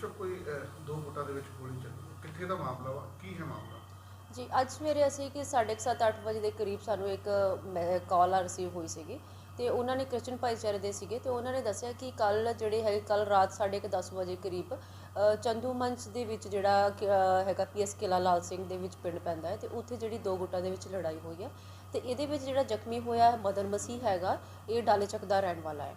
ਸਾਹਿਬ ਕੋਈ ਅਹ, ਦੋ ਗੁੱਟਾਂ ਦੇ ਵਿੱਚ ਗੋਲੀ ਚੱਲੀ। ਹੈ। ਕਿੱਥੇ ਦਾ ਮਾਮਲਾ ਵਾ? ਕੀ ਹੈ ਮਾਮਲਾ? ਜੀ ਅੱਜ ਸਵੇਰੇ ਅਸੀਂ ਕਿ 7:30 ਅੱਠ ਵਜੇ ਦੇ ਕਰੀਬ ਸਾਨੂੰ ਇੱਕ ਕਾਲ ਆ ਰਿਸੀਵ ਹੋਈ ਸੀਗੀ। ਤੇ ਉਹਨਾਂ ਨੇ ਕ੍ਰਿਸਚਨ ਭਾਈਚਾਰੇ ਦੇ ਸੀਗੇ ਤੇ ਉਹਨਾਂ ਨੇ ਦੱਸਿਆ ਕਿ ਕੱਲ ਜਿਹੜੇ ਹੈ ਕੱਲ ਰਾਤ 10:30 ਵਜੇ ਕਰੀਬ ਅ, ਚੰਦੂ ਮੰਚ ਦੇ ਵਿੱਚ ਜਿਹੜਾ ਕਿ, ਅ, ਹੈਗਾ ਪੀਐਸ ਕਿਲਾ ਲਾਲ ਸਿੰਘ ਦੇ ਵਿੱਚ ਪਿੰਡ ਪੈਂਦਾ ਹੈ ਤੇ ਉੱਥੇ ਜਿਹੜੀ ਦੋ ਗੁੱਟਾਂ ਦੇ ਵਿੱਚ ਲੜਾਈ ਹੋਈ ਹੈ ਤੇ ਇਹਦੇ ਵਿੱਚ ਜਿਹੜਾ ਜ਼ਖਮੀ ਹੋਇਆ ਹੈ ਮਦਨ ਮਸੀਹ ਹੈਗਾ ਇਹ ਡਾਲੇ ਚੱਕ ਦਾ ਰਹਿਣ ਵਾਲਾ ਹੈ।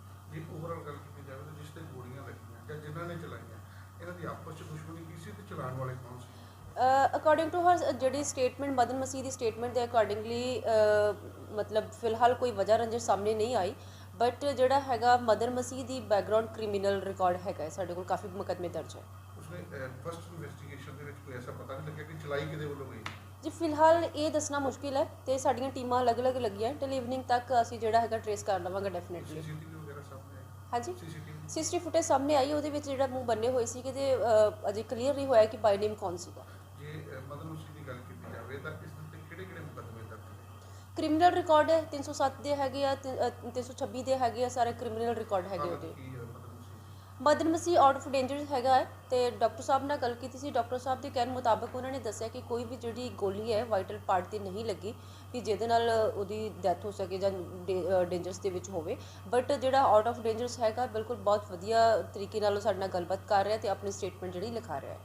ਜੇ ਓਵਰਆਲ ਗੱਲ ਕੀਤੀ ਜਾਵੇ ਤਾਂ ਜਿਸ ਤੇ ਗੋਲੀਆਂ ਲੱਗੀਆਂ ਜਾਂ ਜਿਨ੍ਹਾਂ ਨੇ ਚਲਾਈਆਂ ਇਹਨਾਂ ਦੀ ਆਪਸ ਵਿੱਚ ਦੁਸ਼ਮਣੀ ਕੀ ਸੀ ਤੇ ਚਲਾਉਣ ਵਾਲੇ ਕੌਣ ਸੀ? ਅਕੋਰਡਿੰਗ ਟੂ ਹਰ ਜਿਹੜੀ ਸਟੇਟਮੈਂਟ ਮਦਨ ਮਸੀਹ ਦੀ ਸਟੇਟਮੈਂਟ ਦੇ ਅਕੋਰਡਿੰਗਲੀ ਮਤਲਬ ਫਿਲਹਾਲ ਕੋਈ ਵਜ੍ਹਾ ਰੰਜਿਸ਼ ਸਾਹਮਣੇ ਨਹੀਂ ਆਈ ਬਟ ਜਿਹੜਾ ਹੈਗਾ ਮਦਨ ਮਸੀਹ ਦੀ ਬੈਕਗ੍ਰਾਉਂਡ ਕ੍ਰਿਮੀਨਲ ਰਿਕਾਰਡ ਹੈਗਾ ਸਾਡੇ ਕੋਲ ਕਾਫੀ ਮੁਕੱਦਮੇ ਦਰਜ ਹੈ। ਉਸਨੇ ਫਸਟ ਇਨਵੈਸਟੀਗੇਸ਼ਨ ਦੇ ਵਿੱਚ ਕੋਈ ਐਸਾ ਪਤਾ ਨਹੀਂ ਲੱਗਿਆ ਕਿ ਚਲਾਈ ਕਿਹਦੇ ਵੱਲੋਂ ਗਈ? ਜੀ ਫਿਲਹਾਲ ਇਹ ਦੱਸਣਾ ਮੁਸ਼ਕਿਲ ਹੈ ਤੇ ਸਾਡੀਆਂ ਟੀਮਾਂ ਅਲੱਗ-ਅਲੱਗ ਲੱਗੀਆਂ ਟਿਲ ਇਵਨਿੰਗ ਤੱਕ ਅਸੀਂ ਜਿਹੜਾ ਹੈਗਾ ਟਰੇਸ ਕਰ ਲਵਾਂਗੇ ਡੈਫੀਨਿਟਲੀ ਸੀਸੀਟੀਵੀ ਵਗੈਰਾ ਸਾਹਮਣੇ ਆਈ ਹਾਂਜੀ। ਸੀਸੀਟੀ ਫੁਟੇਜ ਸਾਹਮਣੇ ਆਈ ਉਹਦੇ ਵਿੱਚ ਜਿਹੜਾ ਮੂੰਹ ਬੰਨੇ ਹੋਏ ਸੀ ਕਿ ਤੇ ਅ, ਅਜੇ ਕਲੀਅਰ ਨਹੀਂ ਹੋਇਆ ਕਿ ਬਾਈ ਨੇਮ ਕੌਣ ਸੀਗਾ। ਜੇ ਅਹ, ਮਦਨ ਮਸੀਹ ਦੀ ਗੱਲ ਕੀਤੀ ਜਾਵੇ ਤਾਂ ਇਸ ਦੇ ਕਿਹੜੇ ਕਿਹੜੇ ਮੁਕੱਦਮੇ ਦਰਜ ਨੇ? ਕ੍ਰਿਮੀਨਲ ਰਿਕਾਰਡ ਹੈ 307 ਦੇ ਹੈਗੇ ਆ ਤੇ, ਅ, 326 ਦੇ ਹੈਗੇ ਆ ਸਾਰੇ ਕ੍ਰਿਮੀਨਲ ਰਿਕਾਰਡ ਹੈਗੇ ਉਹਦੇ। Madan Masih out of danger ਹੈਗਾ ਹੈ ਤੇ ਡਾਕਟਰ ਸਾਹਿਬ ਨਾਲ ਗੱਲ ਕੀਤੀ ਸੀ। ਡਾਕਟਰ ਸਾਹਿਬ ਦੇ ਕਹਿਣ ਮੁਤਾਬਕ ਉਹਨਾਂ ਨੇ ਦੱਸਿਆ ਕਿ ਕੋਈ ਵੀ ਜਿਹੜੀ ਗੋਲੀ ਹੈ ਵਾਈਟਲ ਪਾਰਟ ਤੇ ਨਹੀਂ ਲੱਗੀ ਕਿ ਜਿਹਦੇ ਨਾਲ ਉਹਦੀ ਡੈਥ ਹੋ ਸਕੇ ਜਾਂ ਡੇਂਜਰਸ ਦੇ ਵਿੱਚ ਹੋਵੇ। ਬਟ ਜਿਹੜਾ ਆਊਟ ਆਫ ਡੇਂਜਰਸ ਹੈਗਾ, ਬਿਲਕੁਲ ਬਹੁਤ ਵਧੀਆ ਤਰੀਕੇ ਨਾਲ ਉਹ ਸਾਡੇ ਨਾਲ ਗੱਲਬਾਤ ਕਰ ਰਿਹਾ ਤੇ ਆਪਣੀ ਸਟੇਟਮੈਂਟ ਜਿਹੜੀ ਲਿਖਾ ਰਿਹਾ ਹੈ।